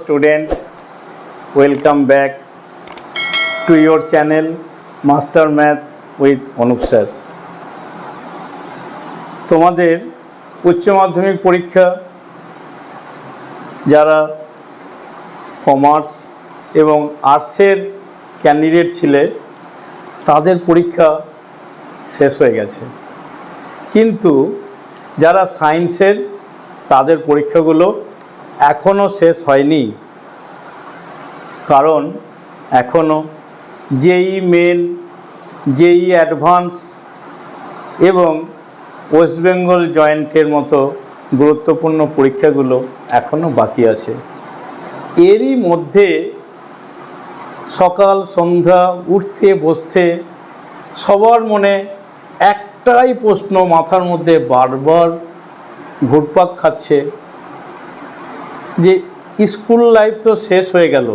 student welcome back to your channel master math with Anup sir তোমাদের উচ্চ মাধ্যমিক পরীক্ষা, যারা কমার্স এবং আর্টসের ক্যান্ডিডেট ছিলে, তাদের পরীক্ষা শেষ হয়ে গেছে। কিন্তু যারা সায়েন্সের তাদের পরীক্ষাগুলো এখনও শেষ হয়নি। কারণ এখনও জেই মেন জেই অ্যাডভান্স এবং ওয়েস্ট বেঙ্গল জয়েন্টের মতো গুরুত্বপূর্ণ পরীক্ষাগুলো এখনও বাকি আছে। এরই মধ্যে সকাল, সন্ধ্যা, উঠতে, বসতে সবার মনে একটাই প্রশ্ন মাথার মধ্যে বারবার ঘুরপাক খাচ্ছে। যে স্কুল লাইফ তো শেষ হয়ে গেল।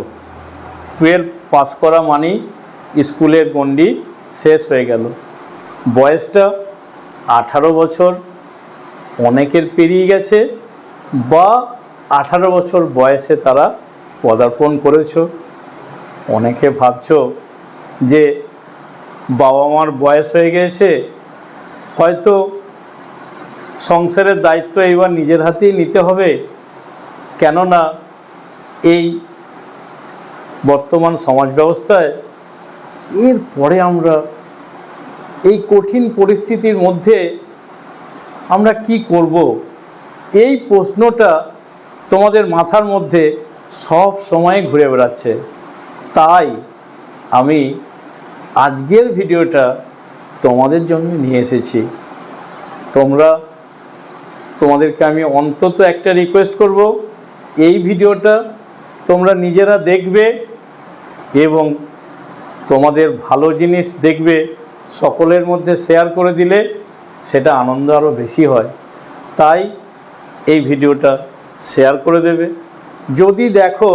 টুয়েলভ পাস করা মানেই স্কুলের গণ্ডি শেষ হয়ে গেল। বয়সটা আঠারো বছর, অনেকের পেরিয়ে গেছে বা আঠারো বছর বয়সে তারা পদার্পণ করেছ। অনেকে ভাবছ যে বাবা মার বয়স হয়ে গেছে, হয়তো সংসারের দায়িত্ব এবার নিজের হাতেই নিতে হবে। কেননা এই বর্তমান সমাজ ব্যবস্থায় এর পরে আমরা এই কঠিন পরিস্থিতির মধ্যে আমরা কি করব? এই প্রশ্নটা তোমাদের মাথার মধ্যে সব সময় ঘুরে বেড়াচ্ছে। তাই আমি আজকের ভিডিওটা তোমাদের জন্য নিয়ে এসেছি। তোমরা, তোমাদেরকে আমি অন্তত একটা রিকোয়েস্ট করব এই ভিডিওটা তোমরা নিজেরা দেখবে এবং তোমাদের ভালো জিনিস দেখবে, সকলের মধ্যে শেয়ার করে দিলে সেটা আনন্দ আরও বেশি হয়। তাই এই ভিডিওটা শেয়ার করে দেবে। যদি দেখো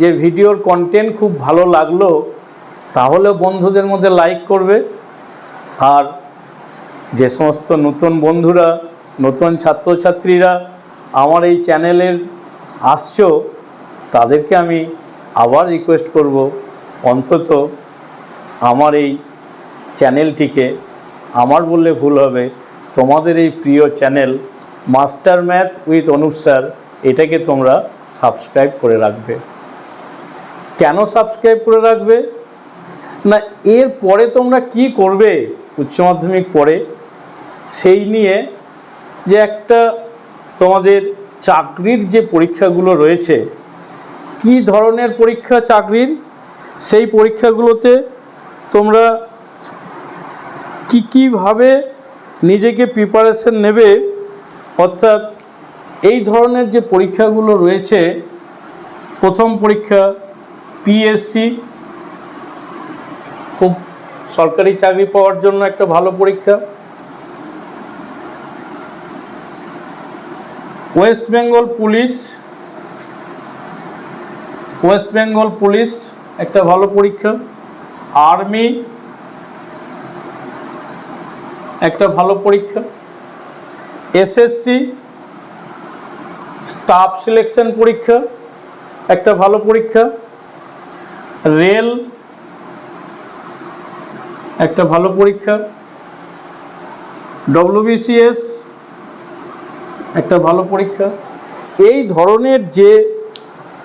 যে ভিডিওর কন্টেন্ট খুব ভালো লাগল, তাহলে বন্ধুদের মধ্যে লাইক করবে। আর যে সমস্ত নতুন বন্ধুরা, নতুন ছাত্রছাত্রীরা আমার এই চ্যানেলের আসছো, তাদেরকে আমি আবার রিকোয়েস্ট করব। অন্তত আমার এই চ্যানেলটিকে আমার বললে ভুল হবে, তোমাদের এই প্রিয় channel master math with Anup sir, এটাকে তোমরা সাবস্ক্রাইব করে রাখবে। কেন সাবস্ক্রাইব করে রাখবে? না, এর পরে তোমরা কি করবে? উচ্চ মাধ্যমিক পরে সেই নিয়ে যে একটা তোমাদের চাকরির যে পরীক্ষাগুলো রয়েছে, কি ধরনের পরীক্ষা চাকরির? সেই পরীক্ষাগুলোতে তোমরা কি কীভাবে নিজেকে প্রিপারেশন নেবে? অর্থাৎ এই ধরনের যে পরীক্ষাগুলো রয়েছে, প্রথম পরীক্ষা পিএসসি খুব সরকারি চাকরি পাওয়ার জন্য একটা ভালো পরীক্ষা। West Bengal police West Bengal police একটা ভালো পরীক্ষা। আর্মি একটা ভালো পরীক্ষা। এসএসসি স্টাফ সিলেকশন পরীক্ষা, একটা ভালো পরীক্ষা। রেল একটা ভালো পরীক্ষা। ডব্লিউবিসিএস একটা ভালো পরীক্ষা। এই ধরনের যে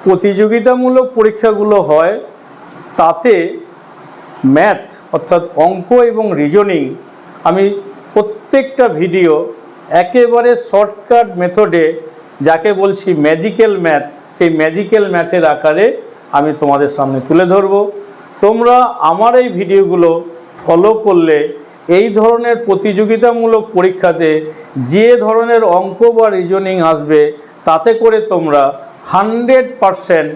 প্রতিযোগিতামূলক পরীক্ষাগুলো হয়, তাতে ম্যাথ অর্থাৎ অঙ্ক এবং রিজনিং আমি প্রত্যেকটা ভিডিও একেবারে শর্টকাট মেথডে যাকে বলছি ম্যাজিক্যাল ম্যাথ সেই ম্যাজিক্যাল ম্যাথের আকারে আমি তোমাদের সামনে তুলে ধরব। তোমরা আমার এই ভিডিওগুলো ফলো করলে এই ধরনের প্রতিযোগিতামূলক পরীক্ষাতে যে ধরনের অঙ্ক বা রিজনিং আসবে, তাতে করে তোমরা হান্ড্রেড পারসেন্ট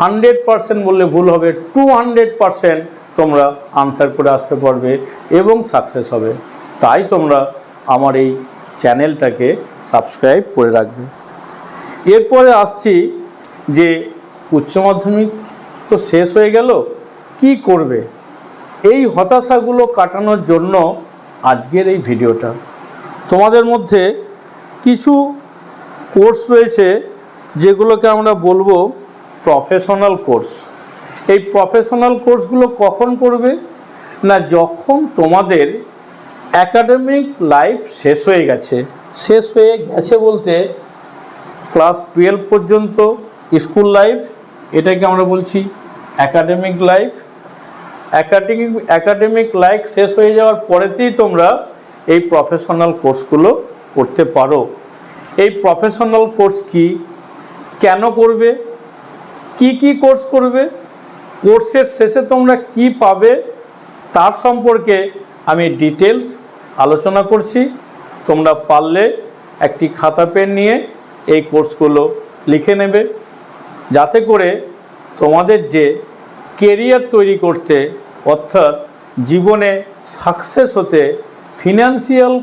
হান্ড্রেড পারসেন্ট বললে ভুল হবে টু হান্ড্রেড পারসেন্ট তোমরা আনসার করে আসতে পারবে এবং সাকসেস হবে। তাই তোমরা আমার এই চ্যানেলটাকে সাবস্ক্রাইব করে রাখবে। এরপরে আসছি যে উচ্চ মাধ্যমিক তো শেষ হয়ে গেল, কি করবে? এই হতাশাগুলো কাটানোর জন্য আজকের এই ভিডিওটা। তোমাদের মধ্যে কিছু কোর্স রয়েছে যেগুলোকে আমরা বলব প্রফেশনাল কোর্স। এই প্রফেশনাল কোর্সগুলো কখন করবে না যখন তোমাদের অ্যাকাডেমিক লাইফ শেষ হয়ে গেছে? শেষ হয়ে গেছে বলতে ক্লাস টুয়েলভ পর্যন্ত স্কুল লাইফ, এটাকে আমরা বলছি academic life academic academic life শেষ হয়ে যাওয়ার পরেতেই তোমরা এই প্রফেশনাল কোর্সগুলো করতে পারো। এই প্রফেশনাল কোর্স কি? কেন করবে? কি কি কোর্স করবে? কোর্সের শেষে তোমরা কি পাবে? তার সম্পর্কে আমি ডিটেলস আলোচনা করছি। তোমরা পারলে একটি খাতা পেন নিয়ে এই কোর্সগুলো লিখে নেবে। যাতে করে তোমাদের যে কেরিয়ার তৈরি করতে, অর্থাৎ জীবনে সাকসেস হতে ফিনান্সিয়াল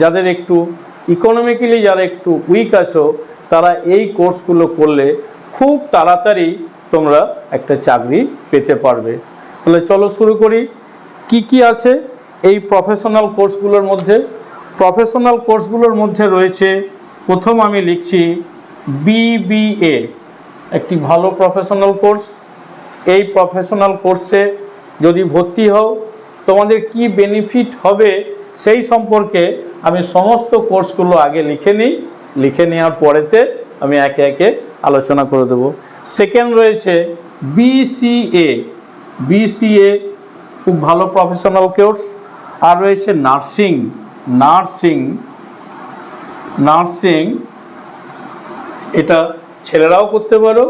যাদের একটু ইকোনমিক্যালি যারা একটু উইক আছো, তারা এই কোর্সগুলো করলে খুব তাড়াতাড়ি তোমরা একটা চাকরি পেতে পারবে। তাহলে চলো শুরু করি। কি কি আছে এই প্রফেশনাল কোর্সগুলোর মধ্যে? প্রফেশনাল কোর্সগুলোর মধ্যে রয়েছে, প্রথম আমি লিখছি বিবিএ একটি ভালো প্রফেশনাল কোর্স। এই প্রফেশনাল কোর্সে যদি ভর্তি হও, তোমাদের কি বেনিফিট হবে সেই সম্পর্কে আমি সমস্ত কোর্সগুলো আগে লিখে নিই। লিখে নেওয়ার পরেতে আমি একে একে আলোচনা করে দেবো। সেকেন্ড রয়েছে বিসিএ বিসিএ খুব ভালো প্রফেশনাল কোর্স আর রয়েছে নার্সিং নার্সিং নার্সিং এটা ছেলেরাও করতে পারো।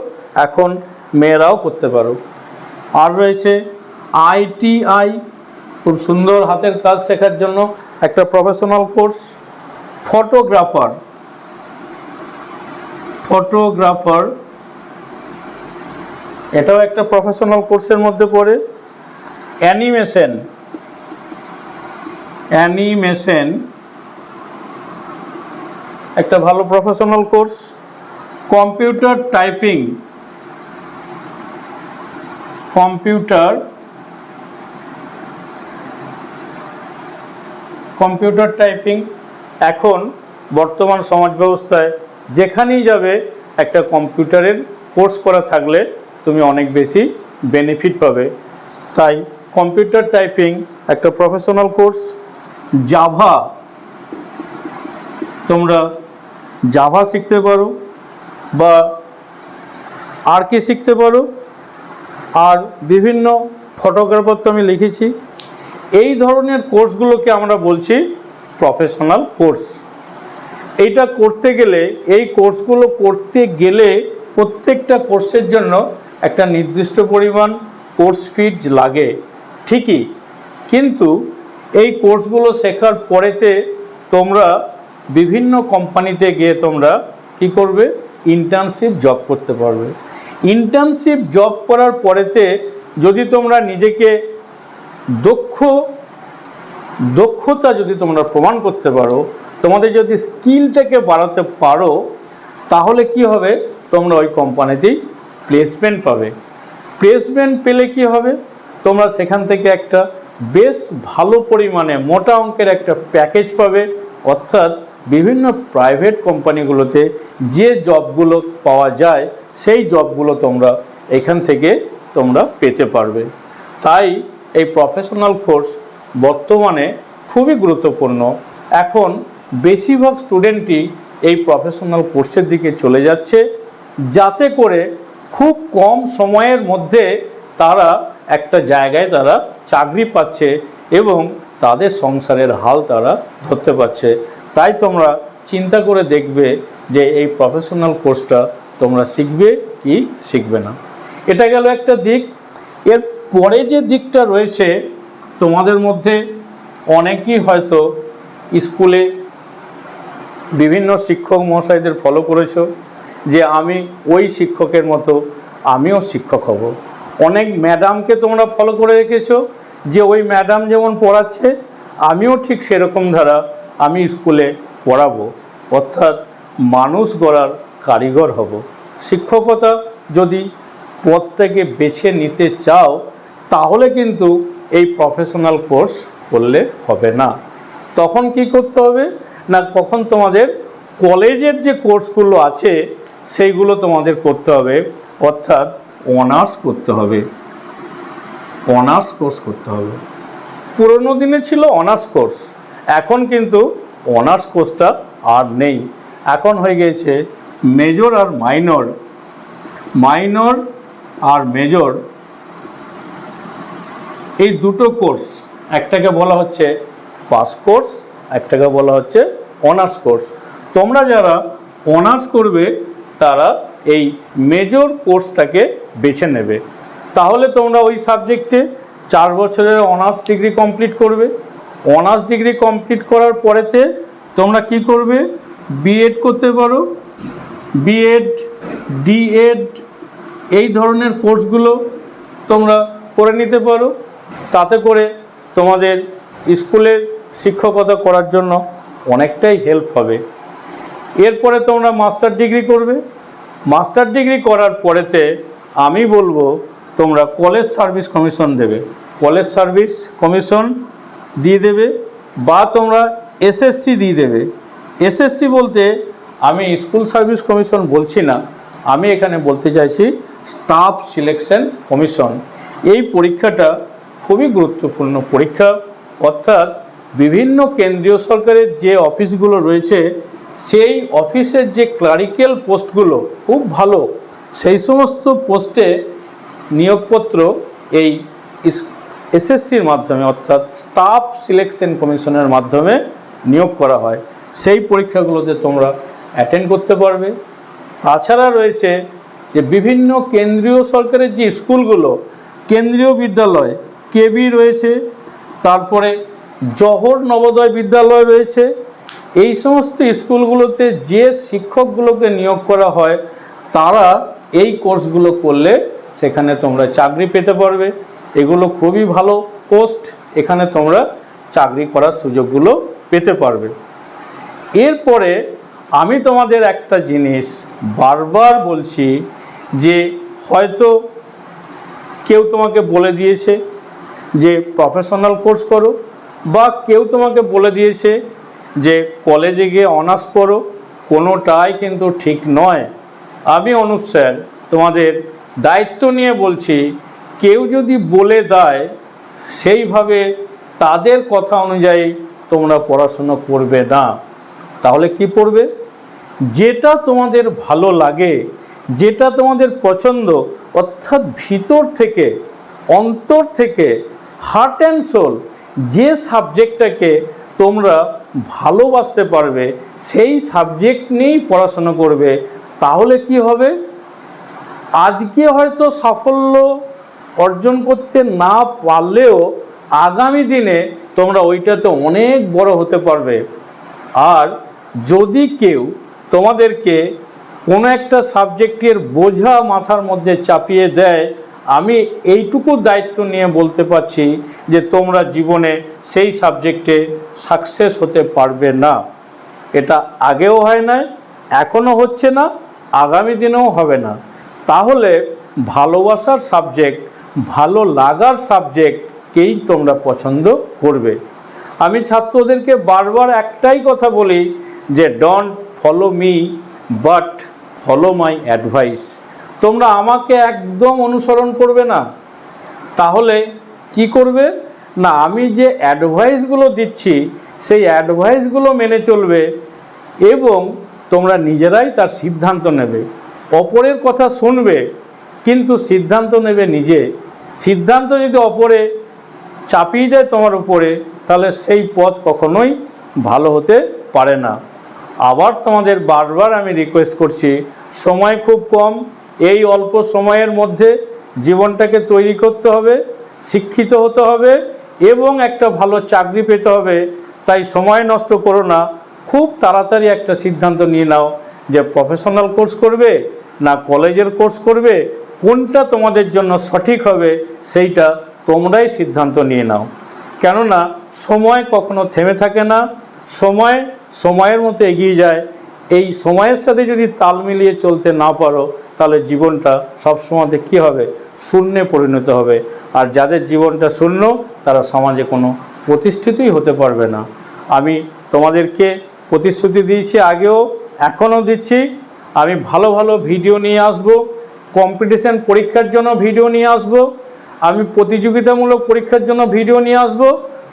এখন মেয়েরাও করতে পারো আর রয়েছে আইটিআই, খুব সুন্দর হাতের কাজ শেখার জন্য একটা প্রফেশনাল কোর্স ফটোগ্রাফার ফটোগ্রাফার এটাও একটা প্রফেশনাল কোর্সের মধ্যে পড়ে। অ্যানিমেশন অ্যানিমেশন একটা ভালো professional course computer typing computer computer typing এখন বর্তমান সমাজ ব্যবস্থায় যেখানেই যাবে একটা কম্পিউটারের কোর্স করা থাকলে তুমি অনেক বেশি বেনিফিট পাবে। তাই কম্পিউটার টাইপিং একটা প্রফেশনাল কোর্স জাভা তোমরা জাভা শিখতে পারো বা আর কি শিখতে পারো? আর বিভিন্ন ফটোগ্রাফার তো আমি লিখেছি। এই ধরনের কোর্সগুলোকে আমরা বলছি প্রফেশনাল কোর্স এইটা করতে গেলে, এই কোর্সগুলো করতে গেলে প্রত্যেকটা কোর্সের জন্য একটা নির্দিষ্ট পরিমাণ কোর্স ফিজ লাগে, ঠিকই। কিন্তু এই কোর্সগুলো শেখার পরেতে তোমরা বিভিন্ন কোম্পানিতে গিয়ে তোমরা কি করবে? ইন্টার্নশিপ জব করতে পারবে। ইন্টার্নশিপ জব করার পরেতে যদি তোমরা নিজেকে দক্ষ, দক্ষতা যদি তোমরা প্রমাণ করতে পারো, তোমাদের যদি স্কিলটাকে বাড়াতে পারো, তাহলে কি হবে? তোমরা ওই কোম্পানিতেই প্লেসমেন্ট পাবে। প্লেসমেন্ট পেলে কি হবে? তোমরা সেখান থেকে একটা বেশ ভালো পরিমাণে মোটা অঙ্কের একটা প্যাকেজ পাবে। অর্থাৎ বিভিন্ন প্রাইভেট কোম্পানিগুলোতে যে জবগুলো পাওয়া যায় সেই জবগুলো তোমরা এখান থেকে তোমরা পেতে পারবে। তাই এই প্রফেশনাল কোর্স বর্তমানে খুবই গুরুত্বপূর্ণ। এখন বেশিরভাগ স্টুডেন্টই এই প্রফেশনাল কোর্সের দিকে চলে যাচ্ছে, যাতে করে খুব কম সময়ের মধ্যে তারা একটা জায়গায় তারা চাকরি পাচ্ছে এবং তাদের সংসারের হাল তারা ধরতে পারছে। তাই তোমরা চিন্তা করে দেখবে যে এই প্রফেশনাল কোর্সটা তোমরা শিখবে কি শিখবে না। এটা গেল একটা দিক। এর পরে যে দিকটা রয়েছে, তোমাদের মধ্যে অনেকেই হয়তো স্কুলে বিভিন্ন শিক্ষক মহাশয়দের ফলো করেছ যে আমি ওই শিক্ষকের মতো আমিও শিক্ষক হব। অনেক ম্যাডামকে তোমরা ফলো করে রেখেছো যে ওই ম্যাডাম যেমন পড়াচ্ছে, আমিও ঠিক সেরকম ধারা আমি স্কুলে পড়াবো। অর্থাৎ মানুষ গড়ার কারিগর হব। শিক্ষকতা যদি পথটাকে বেছে নিতে চাও, তাহলে কিন্তু এই প্রফেশনাল কোর্স করলে হবে না। তখন কি করতে হবে? না কখন তোমাদের কলেজের যে কোর্সগুলো আছে, সেইগুলো তোমাদের করতে হবে। অর্থাৎ অনার্স করতে হবে। অনার্স কোর্স করতে হবে। পুরোনো দিনে ছিল অনার্স কোর্স এখন কিন্তু অনার্স কোর্সটা আর নেই। এখন হয়ে গিয়েছে মেজর আর মাইনর মাইনর আর মেজর, এই দুটো কোর্স, একটাকে বলা হচ্ছে পাস কোর্স একটাকে বলা হচ্ছে অনার্স কোর্স তোমরা যারা অনার্স করবে, তারা এই মেজর কোর্সটাকে বেছে নেবে। তাহলে তোমরা ওই সাবজেক্টে চার বছরের অনার্স ডিগ্রি কমপ্লিট করবে। অনার্স ডিগ্রি কমপ্লিট করার পরেতে তোমরা কি করবে? বিএড করতে পারো বিএড ডিএড এই ধরনের কোর্সগুলো তোমরা করে নিতে পারো। তাতে করে তোমাদের স্কুলের শিক্ষকতা করার জন্য অনেকটাই হেল্প হবে। এরপরে তোমরা মাস্টার ডিগ্রি করবে। মাস্টার ডিগ্রি করার পরেতে আমি বলব, তোমরা কলেজ সার্ভিস কমিশন দেবে। কলেজ সার্ভিস কমিশন দিয়ে দেবে বা তোমরা এসএসসি দিয়ে দেবে। এসএসসি বলতে আমি স্কুল সার্ভিস কমিশন বলছি না, আমি এখানে বলতে চাইছি স্টাফ সিলেকশন কমিশন। এই পরীক্ষাটা খুবই গুরুত্বপূর্ণ পরীক্ষা, অর্থাৎ বিভিন্ন কেন্দ্রীয় সরকারের যে অফিসগুলো রয়েছে, সেই অফিসের যে ক্লারিক্যাল পোস্টগুলো খুব ভালো, সেই সমস্ত পোস্টে নিয়োগপত্র এই এসএসসির মাধ্যমে, অর্থাৎ স্টাফ সিলেকশন কমিশনের মাধ্যমে নিয়োগ করা হয়। সেই পরীক্ষাগুলোতে তোমরা অ্যাটেন্ড করতে পারবে। তাছাড়া রয়েছে যে বিভিন্ন কেন্দ্রীয় সরকারের যে স্কুলগুলো, কেন্দ্রীয় বিদ্যালয়, কেবি রয়েছে, তারপরে জহর নবোদয় বিদ্যালয় রয়েছে। এই সমস্ত স্কুলগুলোতে যে শিক্ষকগুলোকে নিয়োগ করা হয়, তারা এই কোর্সগুলো করলে সেখানে তোমরা চাকরি পেতে পারবে। এগুলো খুবই ভালো পোস্ট, এখানে তোমরা চাকরি করার সুযোগগুলো পেতে পারবে। এরপরে আমি তোমাদের একটা জিনিস বারবার বলছি যে হয়তো কেউ তোমাকে বলে দিয়েছে যে প্রফেশনাল কোর্স করো বা কেউ তোমাকে বলে দিয়েছে যে কলেজে গিয়ে অনার্স করো কোনোটাই কিন্তু ঠিক নয়। আমি অনুপ স্যার, তোমাদের দায়িত্ব নিয়ে বলছি, কেউ যদি বলে দেয়, সেইভাবে তাদের কথা অনুযায়ী তোমরা পড়াশুনো করবে না। তাহলে কি পড়বে? যেটা তোমাদের ভালো লাগে, যেটা তোমাদের পছন্দ, অর্থাৎ ভিতর থেকে, অন্তর থেকে হার্ট অ্যান্ড সোল যে সাবজেক্টটাকে তোমরা ভালোবাসতে পারবে, সেই সাবজেক্ট নিয়েই পড়াশোনা করবে, তাহলে কি হবে? আজকে হয়তো সাফল্য অর্জন করতে না পারলেও আগামী দিনে তোমরা ওইটাতে অনেক বড় হতে পারবে। আর যদি কেউ তোমাদেরকে কোনো একটা সাবজেক্টের বোঝা মাথার মধ্যে চাপিয়ে দেয়, আমি এইটুকু দায়িত্ব নিয়ে বলতে পারছি যে তোমরা জীবনে সেই সাবজেক্টে সাকসেস হতে পারবে না। এটা আগেও হয় না এখনও হচ্ছে না, আগামী দিনেও হবে না। তাহলে ভালোবাসার সাবজেক্ট, ভালো লাগার সাবজেক্টকেই তোমরা পছন্দ করবে। আমি ছাত্রদেরকে বারবার একটাই কথা বলি যে don't follow me but follow my advice তোমরা আমাকে একদম অনুসরণ করবে না। তাহলে কি করবে? না, আমি যে অ্যাডভাইসগুলো দিচ্ছি, সেই অ্যাডভাইসগুলো মেনে চলবে এবং তোমরা নিজেরাই তার সিদ্ধান্ত নেবে। অপরের কথা শুনবে, কিন্তু সিদ্ধান্ত নেবে নিজে। সিদ্ধান্ত যদি অপরে চাপিয়ে দেয় তোমার উপরে, তাহলে সেই পথ কখনোই ভালো হতে পারে না। আবার তোমাদের বারবার আমি রিকোয়েস্ট করছি, সময় খুব কম, এই অল্প সময়ের মধ্যে জীবনটাকে তৈরি করতে হবে, শিক্ষিত হতে হবে এবং একটা ভালো চাকরি পেতে হবে। তাই সময় নষ্ট করো না, খুব তাড়াতাড়ি একটা সিদ্ধান্ত নিয়ে নাও যে প্রফেশনাল কোর্স করবে না কলেজের কোর্স করবে, কোনটা তোমাদের জন্য সঠিক হবে সেইটা তোমরাই সিদ্ধান্ত নিয়ে নাও। কেননা সময় কখনো থেমে থাকে না, সময় সময়ের মতো এগিয়ে যায়। এই সময়ের সাথে যদি তাল মিলিয়ে চলতে না পারো, তাহলে জীবনটা সবসময়তে কী হবে? শূন্যে পরিণত হবে। আর যাদের জীবনটা শূন্য, তারা সমাজে কোনো প্রতিষ্ঠিতই হতে পারবে না। আমি তোমাদেরকে প্রতিশ্রুতি দিয়েছি, আগেও এখনও দিচ্ছি। আমি ভালো ভালো ভিডিও নিয়ে আসব, কম্পিটিশন পরীক্ষার জন্য ভিডিও নিয়ে আসব। আমি প্রতিযোগিতামূলক পরীক্ষার জন্য ভিডিও নিয়ে আসব।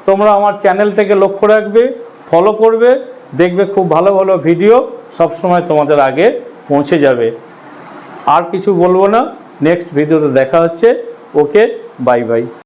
তোমরা আমার চ্যানেল থেকে লক্ষ্য রাখবে ফলো করবে। দেখবে খুব ভালো ভালো ভিডিও সবসময় তোমাদের আগে পৌঁছে যাবে। আর কিছু বলব না নেক্সট ভিডিওতে দেখা হচ্ছে। Okay bye bye